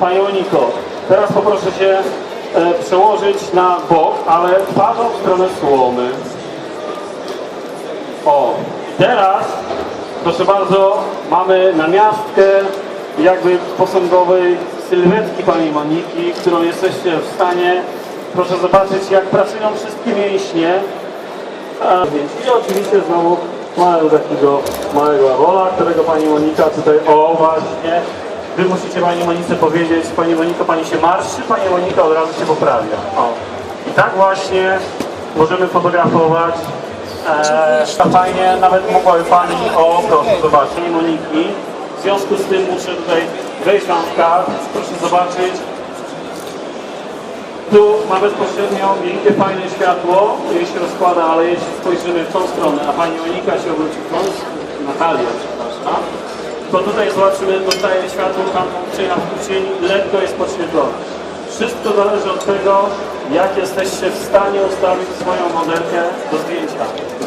Pani Moniko, teraz poproszę się e, przełożyć na bok, ale twarzą w stronę słomy. O, teraz, proszę bardzo, mamy namiastkę jakby posągowej sylwetki Pani Moniki, którą jesteście w stanie, proszę zobaczyć, jak pracują wszystkie mięśnie. I oczywiście znowu małego takiego małego rola, którego Pani Monika tutaj, o właśnie, Wy musicie Pani Monice powiedzieć, Pani Moniko, Pani się marszczy, Pani Monika od razu się poprawia. O. I tak właśnie możemy fotografować e, ta fajnie, nawet mogłaby Pani, o proszę zobaczyć, Pani Moniki. W związku z tym muszę tutaj wejść Wam w kadr, proszę zobaczyć. Tu ma bezpośrednio miękkie, fajne światło, jej się rozkłada, ale jeśli spojrzymy w tą stronę, a Pani Monika się obróci w tą Natalia, przepraszam, to tutaj zobaczymy, dostaje światło tam w cień, lekko jest podświetlone. Wszystko zależy od tego, jak jesteście w stanie ustawić swoją modelkę do zdjęcia.